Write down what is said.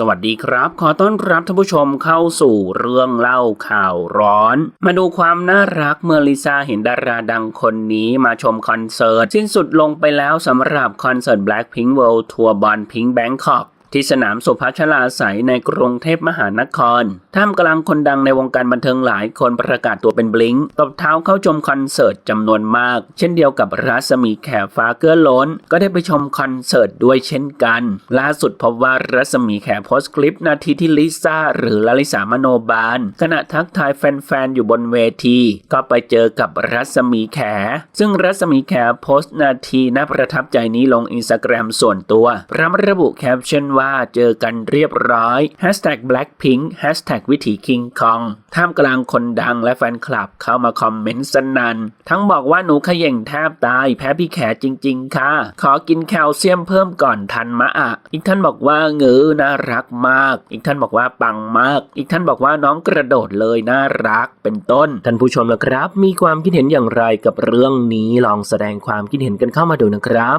สวัสดีครับ ขอต้อนรับท่านผู้ชมเข้าสู่เรื่องเล่าข่าวร้อน มาดูความน่ารักเมื่อลิซ่าเห็นดาราดังคนนี้มาชมคอนเสิร์ต สิ้นสุดลงไปแล้วสำหรับคอนเสิร์ต Blackpink World Tour บอลพิงแบงคอก ที่สนามสุพัชลาไสยในกรุงเทพมหานคร ท่ามกลางคนดังในวงการบันเทิงหลายคนประกาศตัวเป็นบลิงตบเท้าเข้าชมคอนเสิร์ตจำนวนมาก เช่นเดียวกับรัศมีแขฟ้าเกื้อล้น ก็ได้ไปชมคอนเสิร์ตด้วยเช่นกัน ล่าสุดพบว่ารัศมีแขโพสต์คลิปนาทีที่ลิซ่าหรือลลิสามโนบาล ขณะทักทายแฟนๆอยู่บนเวที ก็ไปเจอกับรัศมีแข ซึ่งรัศมีแขโพสต์นาทีน่าประทับใจนี้ลงอินสตาแกรมส่วนตัวพร้อมระบุแคปชั่นว่าเจอกันเรียบร้อย Blackpink วิถีคิงคองท่ามกลางคนดังและแฟนคลับเข้ามาคอมเมนต์สนันทั้งบอกว่าหนูขย่งแทบตายแพ้พี่แขจริง ๆ ค่ะ ขอกินแคลเซียมเพิ่มก่อนทันมะอะอีกท่านบอกว่าเงือน่ารักมาก อีกท่านบอกว่าปังมาก อีกท่านบอกว่าน้องกระโดดเลยน่ารักเป็นต้น ท่านผู้ชมนะครับ มีความคิดเห็นอย่างไรกับเรื่องนี้ลองแสดงความคิดเห็นกันเข้ามาดูนะครับ